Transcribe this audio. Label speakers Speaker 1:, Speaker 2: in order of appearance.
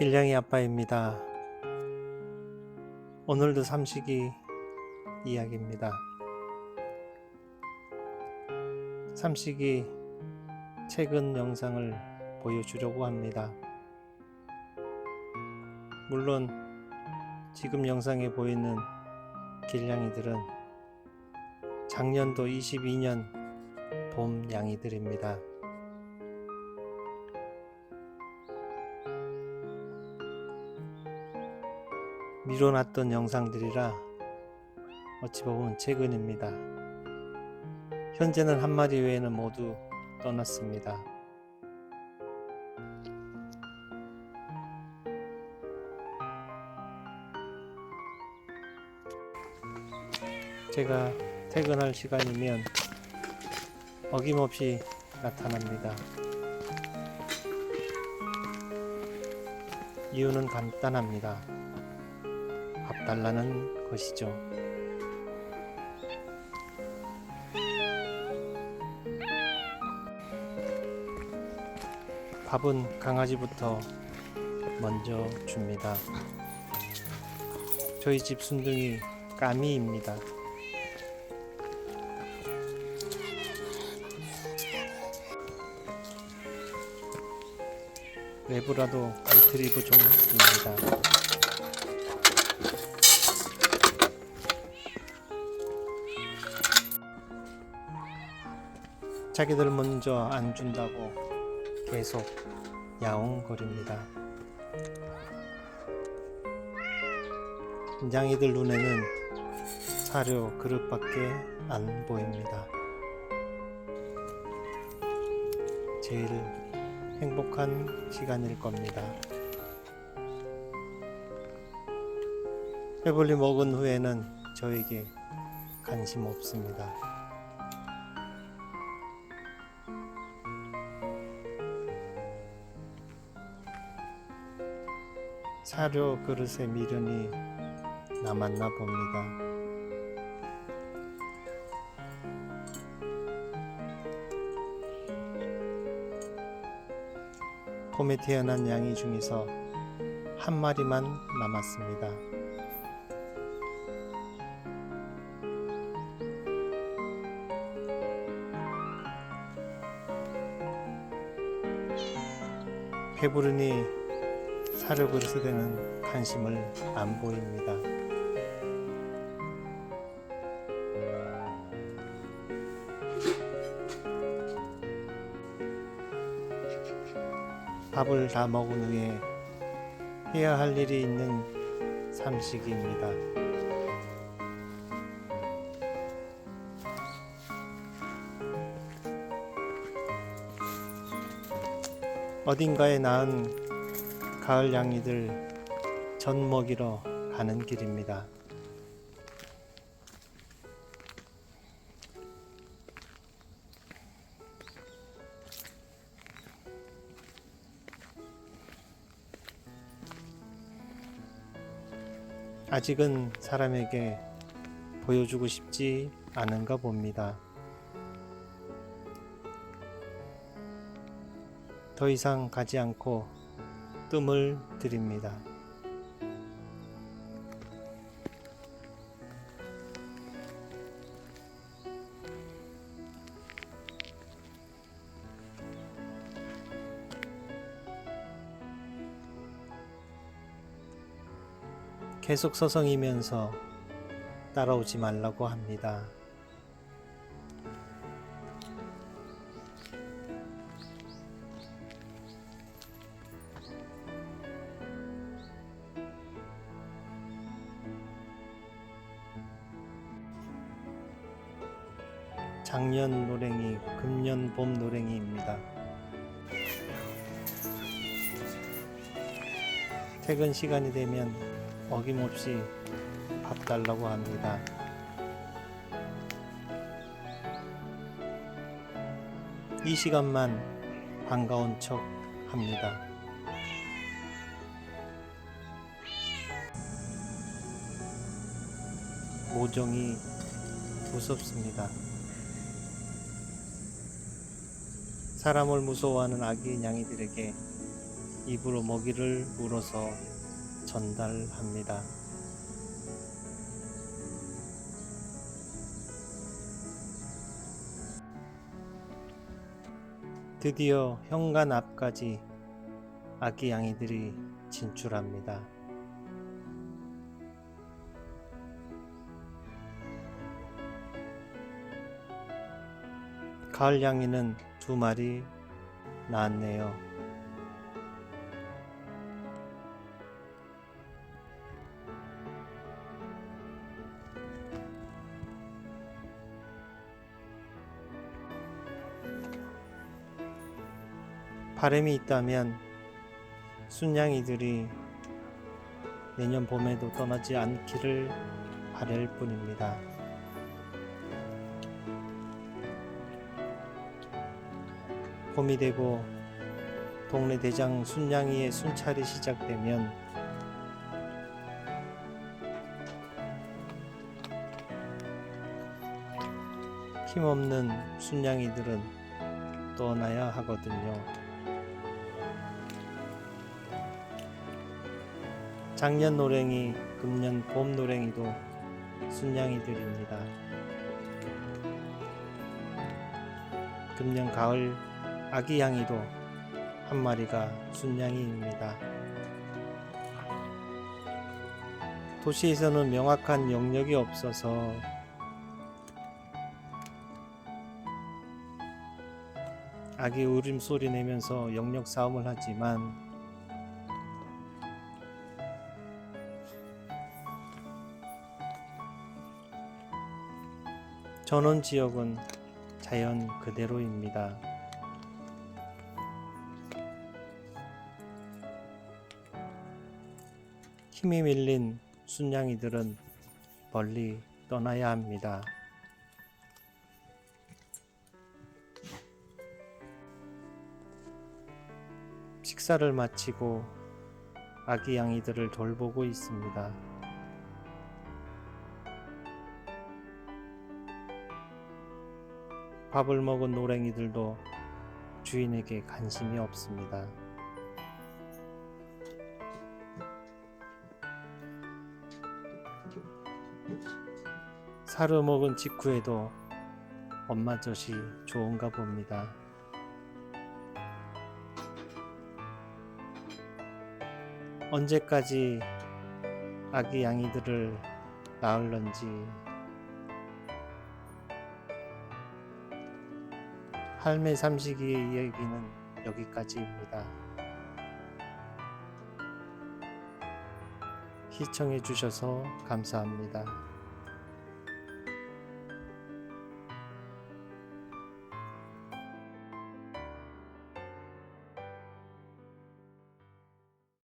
Speaker 1: 길냥이 아빠입니다. 오늘도 삼식이 이야기입니다. 삼식이 최근 영상을 보여주려고 합니다. 물론 지금 영상에 보이는 길냥이들은 작년도 22년 봄 양이들입니다. 미뤄놨던 영상들이라 어찌 보면 최근입니다. 현재는 한 마리 외에는 모두 떠났습니다. 제가 퇴근할 시간이면 어김없이 나타납니다. 이유는 간단합니다. 밥 달라는 것이죠. 밥은 강아지부터 먼저 줍니다. 저희 집 순둥이 까미입니다. 레브라도 리트리브 종입니다. 자기들 먼저 안 준다고 계속 야옹거립니다. 양이들 눈에는 사료 그릇밖에 안 보입니다. 제일 행복한 시간일 겁니다. 배불리 먹은 후에는 저에게 관심 없습니다. 사료 그릇에 미련이 남았나 봅니다. 봄에 태어난 양이 중에서 한 마리만 남았습니다. 배부르니 사료 그릇에 대는 관심을 안 보입니다. 밥을 다 먹은 후에 해야 할 일이 있는 삼식입니다. 어딘가에 낳은 가을 양이들 전 먹이러 가는 길입니다. 아직은 사람에게 보여주고 싶지 않은가 봅니다. 더 이상 가지 않고 뜸을 들입니다. 계속 서성이면서 따라오지 말라고 합니다. 작년 노랭이, 금년 봄 노랭이입니다. 퇴근 시간이 되면 어김없이 밥 달라고 합니다. 이 시간만 반가운 척 합니다. 모종이 무섭습니다. 사람을 무서워하는 아기 냥이들에게 입으로 먹이를 물어서 전달합니다. 드디어 현관 앞까지 아기 양이들이 진출합니다. 가을 양이는 두 마리 낳았네요. 바람이 있다면 순양이들이 내년 봄에도 떠나지 않기를 바랄 뿐입니다. 봄이 되고 동네 대장 순양이의 순찰이 시작되면 힘없는 순양이들은 떠나야 하거든요. 작년 노랭이, 금년 봄 노랭이도 순양이들입니다. 금년 가을 아기 양이도 한 마리가 순양이입니다. 도시에서는 명확한 영역이 없어서 아기 울음소리 내면서 영역 싸움을 하지만 전원 지역은 자연 그대로입니다. 힘이 밀린 순양이들은 멀리 떠나야 합니다. 식사를 마치고 아기 양이들을 돌보고 있습니다. 밥을 먹은 노랭이들도 주인에게 관심이 없습니다. 사료 먹은 직후에도 엄마 젖이 좋은가 봅니다. 언제까지 아기 양이들을 낳을런지 할매 삼식이의 이야기는 여기까지입니다. 시청해 주셔서 감사합니다.